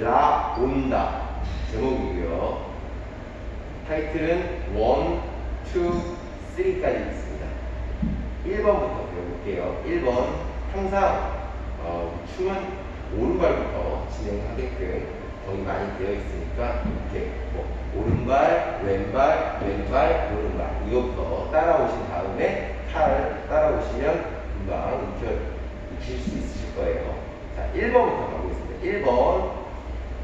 라 온다 제목이고요. 타이틀은 1, 2, 3까지 있습니다. 1번부터 배워볼게요. 1번 항상 어, 춤은 오른발부터 진행하게끔 거의 많이 되어 있으니까 이렇게 뭐 오른발, 왼발, 왼발, 오른발 이것부터 따라오신 다음에 팔 따라오시면 금방 익혀, 익힐 수 있으실 거예요. 자, 1번부터 가보겠습니다. 1번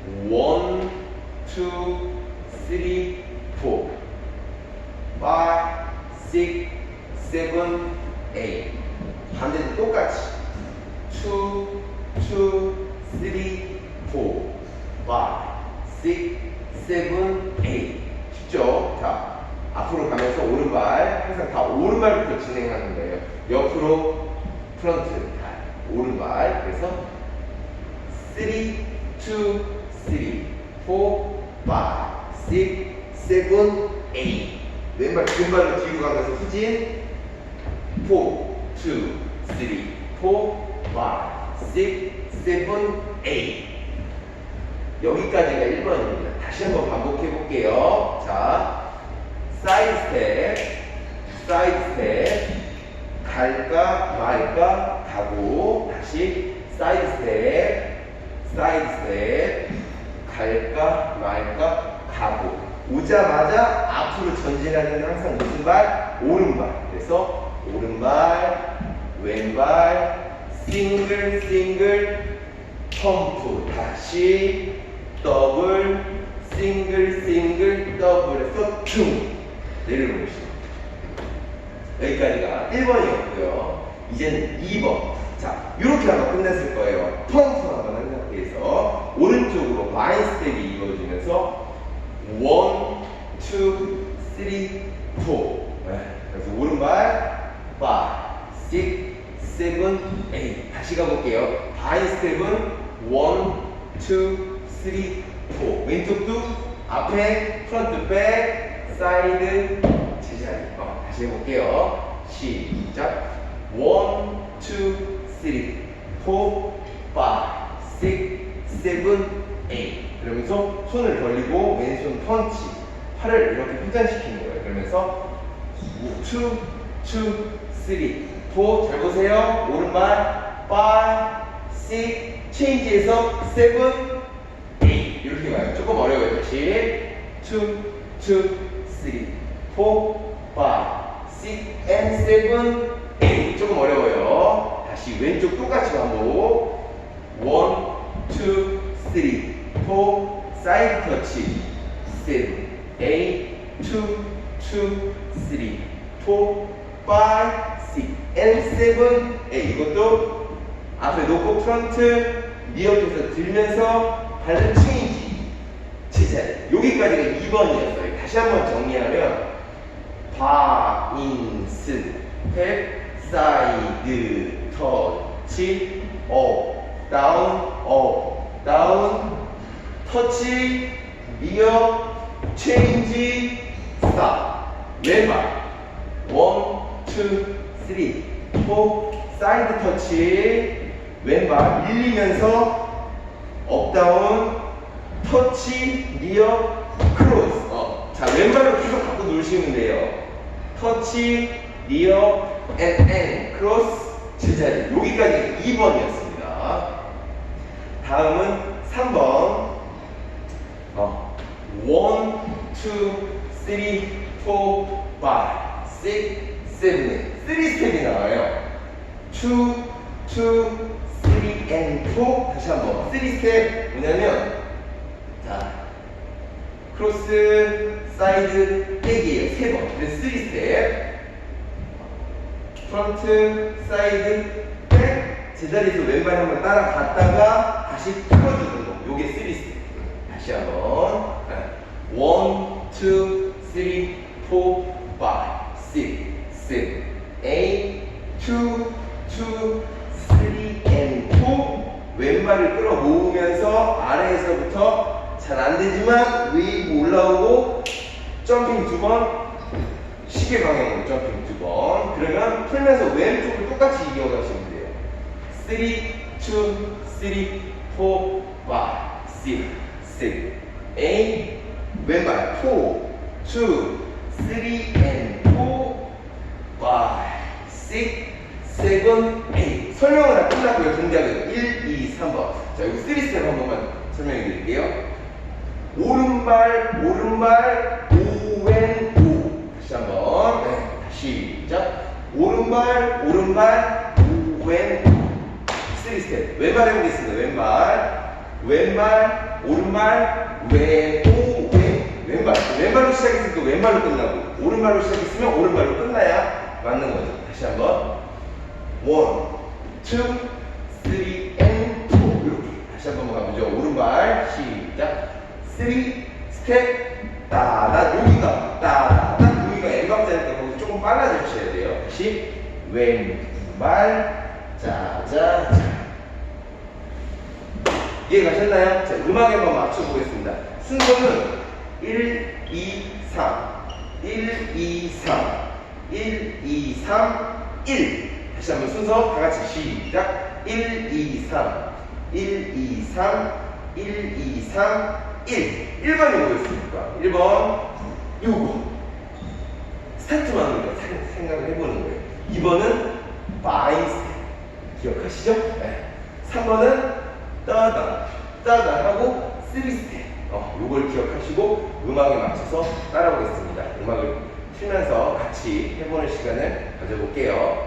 1, 2, 3, 4 5, 6, 7, 8 반대도 똑같이. 2, 2, 3, 4 5, 6, 7, 8 쉽죠? 자 앞으로 가면서 오른발 항상 다 오른발부터 진행하는 거예요. 옆으로 프런트 다 오른발. 그래서 3, 2, 3, 4, 5, 6, 7, 8 왼발 왼발로 뒤로 가면서 후진. 4, 2, 3, 4, 5, 6, 7, 8 여기까지가 1번입니다. 다시 한번 반복해 볼게요. 자, 사이드 스텝, 사이드 스텝, 갈까 말까 가고 다시 사이드 스텝, 사이드 스텝, 갈까 말까 가고. 오자마자 앞으로 전진하는 항상 무슨 발? 오른발. 그래서 오른발, 왼발, 싱글 싱글 펌프. 다시 더블 싱글 싱글 더블에서 퉁 내려놓으시고. 여기까지가 1번이었고요 이제는 2번. 자 이렇게 하면 끝냈을 거예요. 한 상태에서 오른쪽으로 마인 스텝이 이루어지면서 1, 2, 3, 4 그래서 오른발 5, 6, 7, 8 다시 가볼게요. 바인 스텝은 1, 2, 3, 4 왼쪽도 앞에 프런트 백 사이드 제자리 어, 다시 해볼게요. 시작 1, 2, 3, 4, 5, 6, 7, 8 그러면서 손을 벌리고 왼손 펀치 팔을 이렇게 회전시키는 거예요 그러면서 2, 2, 3, 4. 잘 보세요. 오른발 5, 6, 체인지에서 7, 8 이렇게 가요. 조금 어려워요. 다시 2, 2, 3, 4, 5, 6, and 7, 8 조금 어려워요. 다시 왼쪽 똑같이 반복. 1, 2, 3, 4 사이드 터치. 7, 8 2, 2, 3, 4, 5, 6, and 7, 8 이것도 앞에 놓고 프런트 미어캣에서 들면서 발을 체인지. 제자리 여기까지가 2번이었어요. 다시 한번 정리하면 바 인스 탭 사이드 터치 업 다운 업 다운 터치 미어 체인지 스탑 왼발 원, 투, 쓰리, 포, 사이드 터치, 왼발 밀리면서 업다운, 터치, 리어, 크로스. 어. 자, 왼발로 계속 갖고 놀시면 돼요. 터치, 리어, 앤, 앤, 크로스, 제자리. 여기까지 2번이었습니다. 다음은 3번. 어. 1, 2, 3, 4, 5, 6, 7, 3 스텝이 나와요. 2, 2, 3, and 4. 다시 한번. 3 스텝 뭐냐면, 자, 크로스, 사이드, 백이에요. 세 번. 그래서 3 스텝. 프런트, 사이드, 백. 제자리에서 왼발 한번 따라갔다가 다시 풀어주는 거. 요게 3 스텝. 다시 한번. 1, 2, 3, 4, 5, 6, 7, 8, 2, 2, 3, and 4 왼발을 끌어 모으면서 아래에서부터 잘 안 되지만 웨이브 올라오고 점핑 두 번, 시계 방향으로 점핑 두 번. 그러면 풀면서 왼쪽을 똑같이 이어가시면 돼요. 3, 2, 3, 4, 5, 6, six, six, eight, 왼발, four, two, three, and four, five, six, seven, eight. 설명은 다 끝났고요. 동작은 1, 2, 3번. 자, 여기 3 스텝 한 번만 설명해 드릴게요. 오른발, 오른발, 오왼, 오. 다시 한 번. 네, 시작. 오른발, 오른발, 오왼, 오. 3 스텝. 왼발 해보겠습니다. 왼발. 왼발, 오른발, 왼, 오, 왼. 왼발. 왼발로 시작했으니까 왼발로 끝나고, 오른발로 시작했으면 오른발로 끝나야 맞는 거죠. 다시 한 번. 원, 투, 쓰리, 앤 투. 이렇게. 다시 한번 가보죠. 오른발. 시작. 쓰리, 스텝, 따다. 여기가, 따다. 여기가 엠박자니까 거기 조금 빨라지셔야 돼요. 다시. 왼발, 짜자 자. 이해가셨나요? 자, 음악에 한번 맞춰보겠습니다. 순서는 1, 2, 3, 1, 2, 3, 1, 2, 3, 1. 다시 한번 순서 다 같이 시작. 1, 2, 3, 1, 2, 3, 1, 2, 3, 1. 1번이 뭐였습니까? 1번, 요거. 스타트만 우리가 생- 생각을 해보는 거예요. 2번은 바이스 기억하시죠? 네. 3번은 따다 따다 하고 3스텝 어, 요걸 기억하시고 음악에 맞춰서 따라오겠습니다. 음악을 틀면서 같이 해보는 시간을 가져볼게요.